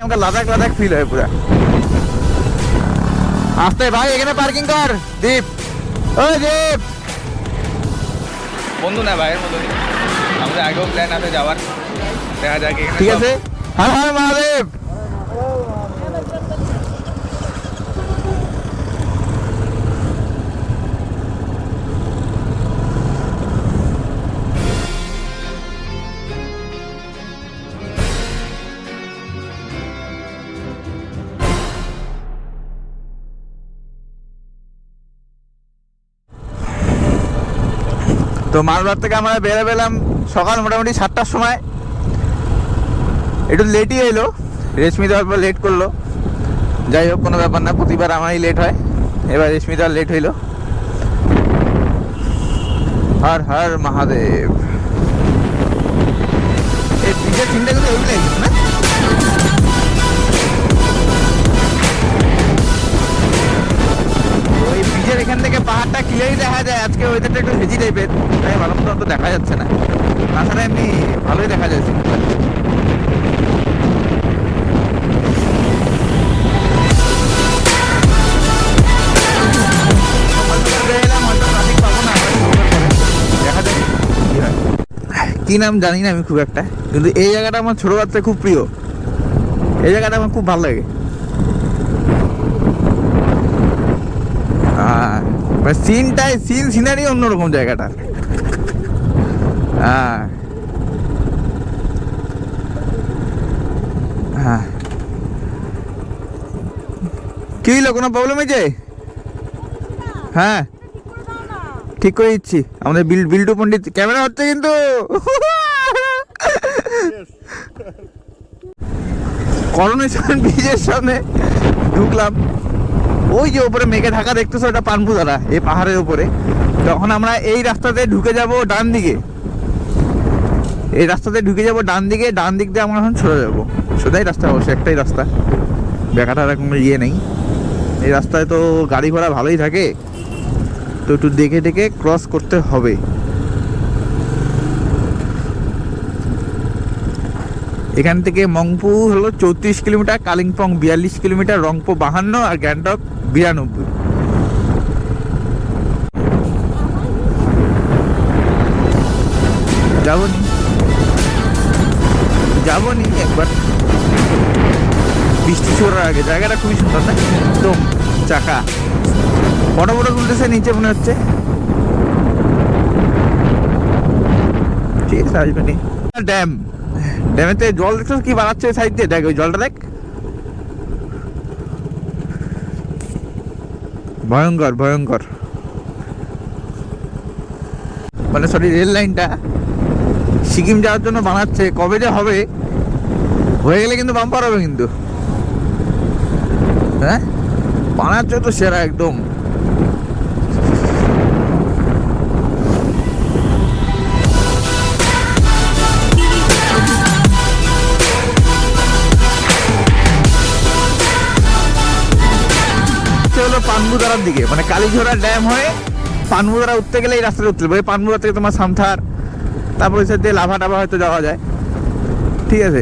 আমাকে লাদাখ লাদাখ ফিল হয় পুরা। আসতে ভাই এখানে পার্কিং কর। দীপ। ওই দীপ। বন্ধু না ভাইয়ের মতো। আমাদের আগেও প্ল্যান আছে যাওয়ার। দেখা যাক ঠিক আছে। হ্যাঁ হ্যাঁ মহাদেব। তো মালবার থেকে আমরা বেরো পেলাম সকাল মোটামুটি সাতটার সময়। একটু লেটই এলো। রেশমি তো অল্প লেট করল। যাই হোক, কোনো ব্যাপার না, প্রতিবার আমারই লেট হয়। এবার রেশমি তো আর লেট হইল। হর হর মহাদেব। এই ব্রিজের চিন্তা কিন্তু না? ক্লিয়ারই দেখা যায়, আজকে ওয়েদারটা একটু হেজি টাইপের তাই ভালো মতো অত দেখা যাচ্ছে না। তাছাড়া এমনি ভালোই দেখা যাচ্ছে কি নাম জানি না আমি খুব একটা, কিন্তু এই জায়গাটা আমার ছোট বাচ্চা খুব প্রিয়। এই জায়গাটা আমার খুব ভালো লাগে। মানে সিনটাই সিন সিনারি অন্যরকম জায়গাটা। হ্যাঁ। হ্যাঁ। কি হইল কোনো প্রবলেম হয়েছে? হ্যাঁ। ঠিক করে দিচ্ছি। আমাদের বিল বিল্টু পণ্ডিত ক্যামেরা হচ্ছে কিন্তু। করোনেশন ব্রিজের সামনে ঢুকলাম। ওই যে উপরে মেঘে ঢাকা দেখতেছো ওটা পানপুদারা এই পাহাড়ের উপরে। তখন আমরা এই রাস্তাতে ঢুকে যাব ডান দিকে। এই রাস্তাতে ঢুকে যাব ডান দিকে, ডান দিক দিয়ে আমরা এখন চলে যাব। সোজাই রাস্তা, অবশ্যই একটাই রাস্তা। বেকাটার কোনো ইয়ে নেই। এই রাস্তায় তো গাড়ি ঘোড়া ভালোই থাকে। তো একটু দেখে দেখে ক্রস করতে হবে। এখান থেকে মংপু হলো চৌত্রিশ কিলোমিটার, কালিম্পং বিয়াল্লিশ কিলোমিটার রংপো বাহান্ন আর গ্যাংটক বিরানব্বই। যাবনি যাবনি একবার। বৃষ্টি ছোড়ার আগে। জায়গাটা খুবই সুন্দর না? একদম চাকা। বড় বড় তুলতেছে, নিচে মনে হচ্ছে। ড্যাম। ড্যামেতে জল দেখছ কি বাড়াচ্ছে সাইড দিয়ে? দেখ, ওই জলটা দেখ। ভয়ঙ্কর ভয়ঙ্কর। মানে সরি রেল লাইনটা সিকিম যাওয়ার জন্য বানাচ্ছে। কবে যে হবে, হয়ে গেলে কিন্তু বাম্পার হবে কিন্তু। হ্যাঁ? বানাচ্ছে তো সেরা একদম। পানবুদারার দিকে মানে কালীঝোড়া ড্যাম হয়ে পানবুদারা উঠতে গেলে এই রাস্তাটা উঠতে হবে। পানমুদার থেকে তোমার সামথার, তারপর ওই সাইড দিয়ে লাভা টাভা হয়তো যাওয়া যায়। ঠিক আছে?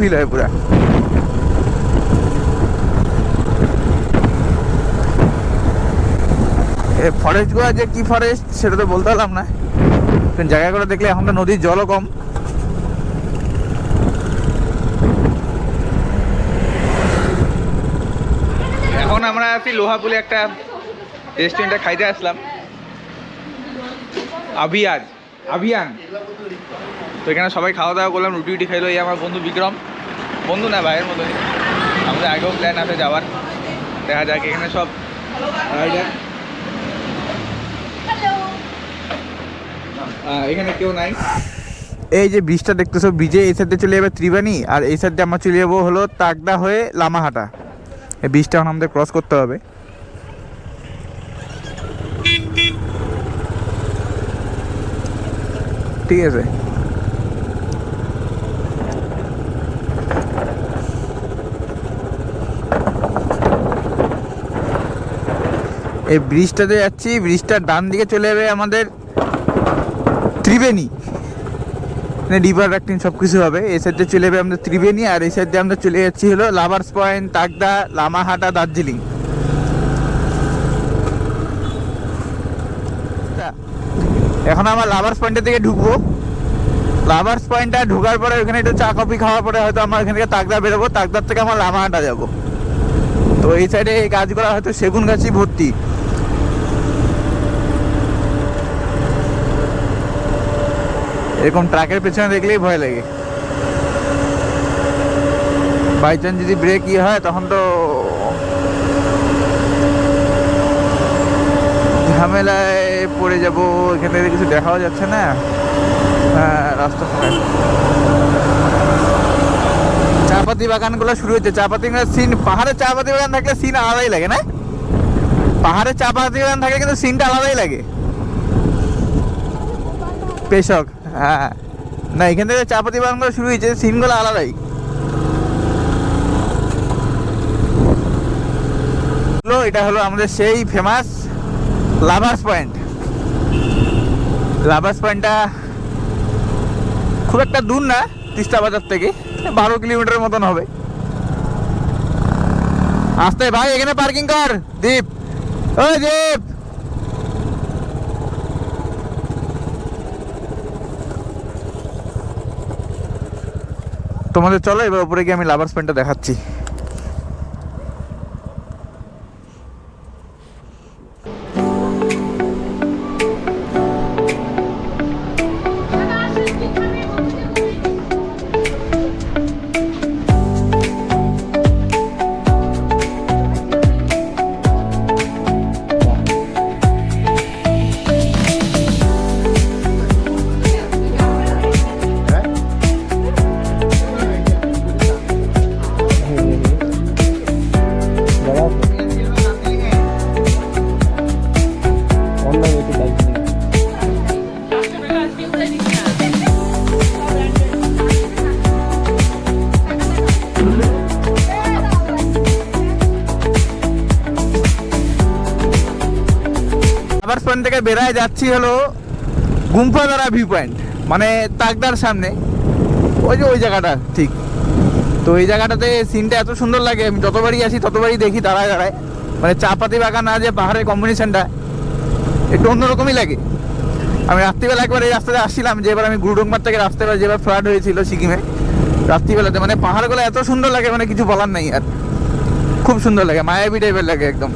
ফিল হয় পুরা। ফরেস্টগুলো যে কি ফরেস্ট সেটা তো বলতে পারলাম না। জায়গাগুলো দেখলে এখন তো নদীর জলও কম। এখন আমরা আছি লোহাপুলে একটা রেস্টুরেন্টে খাইতে আসলাম। আভিয়াজ আভিয়ান তো এখানে সবাই খাওয়া দাওয়া করলাম রুটি উটি খাইলো এই আমার বন্ধু বিক্রম। বন্ধু না ভাইয়ের মতনই। আমাদের আগেও প্ল্যান আছে যাওয়ার। দেখা যাক এখানে সব রাইডার এখানে কেউ নাই? এই যে ব্রিজটা দেখতেছো ব্রিজে এই সাইডে চলে যাবে ত্রিবাণী আর এই সাইডে আমরা চলে যাব হলো তাকদা হয়ে লামাহাটা। এই ব্রিজটা এখন আমাদের ক্রস করতে হবে। ঠিক আছে এই ব্রিজটাতে যাচ্ছি ব্রিজটার ডান দিকে চলে যাবে আমাদের ত্রিবেণী। রিভার রাফটিং সব কিছু হবে। এই সাইডে চলে যাবে আমাদের ত্রিবেণী, আর এই সাইডে আমরা চলে যাচ্ছি হলো লাভার্স পয়েন্ট তাকদা লামাহাটা, দার্জিলিং। এখন আমার লাভার্স পয়েন্টের দিকে ঢুকবো। লাভার্স পয়েন্টটা ঢোকার পরে ওখানে একটু চা কফি খাওয়ার পরে হয়তো আমার এখান থেকে তাকদা বেরোবো। তাকদার থেকে আমার লামাহাটা যাব। তো এই সাইডে এই গাছগুলো হয়তো সেগুন গাছই ভর্তি। এরকম ট্রাকের পেছনে দেখলেই ভয় লাগে। বাই চান্স যদি ব্রেক ইয়ে হয়, তখন তো ঝামেলায় পড়ে যাব, এখান থেকে কিছু দেখাও যাচ্ছে না। হ্যাঁ রাস্তা। চাপাতি বাগানগুলো শুরু হচ্ছে চাপাতি সিন পাহাড়ে চাপাতি বাগান থাকলে সিন আলাদাই লাগে, না? পাহাড়ে চাপাতি বাগান থাকলে কিন্তু সিনটা আলাদাই লাগে। পেশক হ্যাঁ। না, এখান থেকে চাপাতি বাগানগুলো শুরু হয়েছে, সিনগুলো আলাদাই। হলো, এটা হলো আমাদের সেই ফেমাস লাভার্স পয়েন্ট লাভার্স পয়েন্টটা খুব একটা দূর না, তিস্তা বাজার থেকে। বারো কিলোমিটারের মতন হবে। আসতে ভাই, এখানে পার্কিং কর। দীপ। ওই দীপ। তোমাদের চলো, এবার উপরে গিয়ে আমি লাভার্স পয়েন্টটা দেখাচ্ছি। পয়েন্ট থেকে বেরায় যাচ্ছি হলো গুম্ফাদারা ভিউ পয়েন্ট মানে তাকদার সামনে। ওই যে ওই জায়গাটা, ঠিক। তো এই জায়গাটাতে সিনটা এত সুন্দর লাগে, আমি যতবারই আসি, ততবারই দেখি দাঁড়ায় দাঁড়ায়। মানে চা পাতি বাগান আর যে পাহাড়ের কম্বিনেশনটা একটু অন্যরকমই লাগে। আমি রাত্রিবেলা একবার এই রাস্তাতে আসছিলাম, যে এবার আমি গুরুডোংমার থেকে রাস্তাবেলা যেবার ফ্লাড হয়েছিল সিকিমে, রাত্রিবেলাতে। মানে পাহাড়গুলো এত সুন্দর লাগে মানে কিছু বলার নেই আর। খুব সুন্দর লাগে, মায়াবী টাইপের লাগে একদম।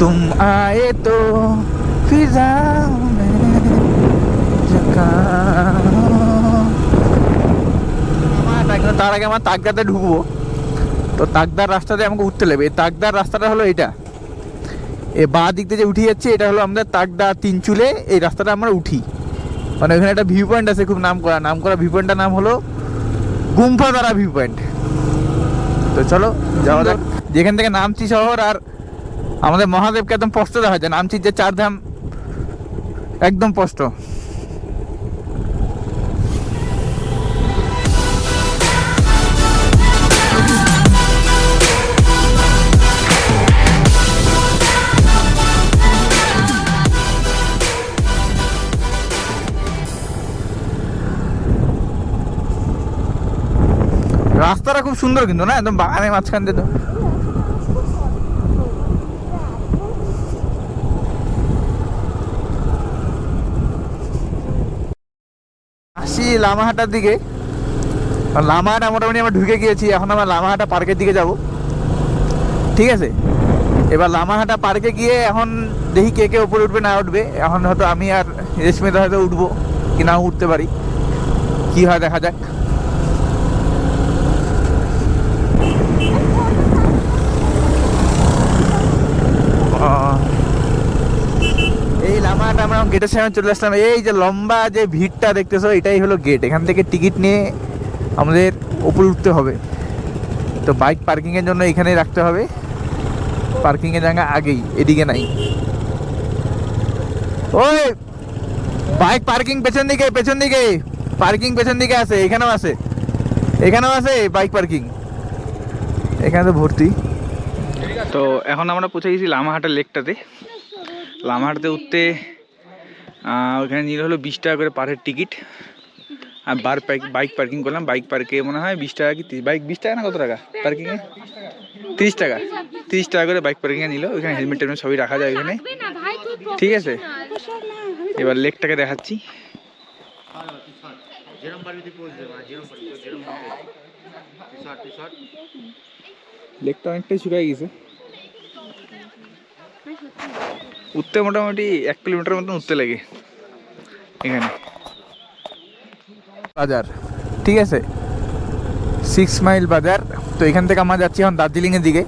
तुम आए तो फिजाओं में जगाओ। আমার এখন তার আগে আমার তাকদাতে ঢুকবো তো তাকদার রাস্তাতে আমাকে উঠতে লাগবে এই তাকদার রাস্তাটা হলো এটা এ বা দিক থেকে যে উঠে যাচ্ছে এটা হলো আমাদের তাকদা তিনচুলে এই রাস্তাটা আমরা উঠি মানে ওখানে একটা ভিউ পয়েন্ট আছে খুব নাম করা নাম করা ভিউ পয়েন্টটার নাম হলো গুম্ফাদারা ভিউ পয়েন্ট তো চলো যাওয়া যাক যেখান থেকে নামছি শহর আর আমাদের মহাদেবকে একদম স্পষ্ট দেখা যায় নামচির যে চারধাম একদম স্পষ্ট। রাস্তাটা খুব সুন্দর কিন্তু, না? একদম বাগানের মাঝখান দিয়ে তো। আসি লামাহাটার দিকে। লামাহাটা মোটামুটি আমরা ঢুকে গিয়েছি, এখন আমরা লামাহাটা পার্কের দিকে যাব। ঠিক আছে? এবার লামাহাটা পার্কে গিয়ে এখন দেখি কে কে উপরে উঠবে না উঠবে। এখন হয়তো আমি আর রেশমিতা হয়তো উঠবো, কি না উঠতে পারি। কি হয় দেখা যাক। লামাটা আমরা গেটের সামনে চলে আসলাম। এই যে লম্বা যে ভিড়টা দেখতেছো, এটাই হলো গেট এখান থেকে টিকিট নিয়ে আমাদের উপরে উঠতে হবে। তো বাইক পার্কিংয়ের জন্য এখানেই রাখতে হবে। পার্কিংয়ের জায়গা আগেই, এদিকে নাই। ওই বাইক পার্কিং পেছন দিকে পেছন দিকে। পার্কিং পেছন দিকে আছে, এখানেও আছে। এখানেও আছে বাইক পার্কিং এখানে তো ভর্তি। তো এখন আমরা পৌঁছে গেছি লামাহাটা লেকটাতে লামাহাটাতে উঠতে ওখানে নিল হলো বিশ টাকা করে পার হেড টিকিট আর বার বাইক পার্কিং করলাম। বাইক পার্কে মনে হয় বিশ টাকা কি বাইক বিশ টাকা না কত টাকা? পার্কিংয়ে তিরিশ টাকা। তিরিশ টাকা করে বাইক পার্কিংয়ে নিল। ওইখানে হেলমেট টেলমেট সবই রাখা যায় ওখানে। ঠিক আছে? এবার লেকটাকে দেখাচ্ছি। লেকটা অনেকটাই শুকাই গেছে। উঠতে মোটামুটি এক কিলোমিটার মতন উঠতে লাগে। এখানে। বাজার। ঠিক আছে? সিক্স মাইল বাজার। তো এখান থেকে আমরা যাচ্ছি এখন দার্জিলিংয়ের দিকে।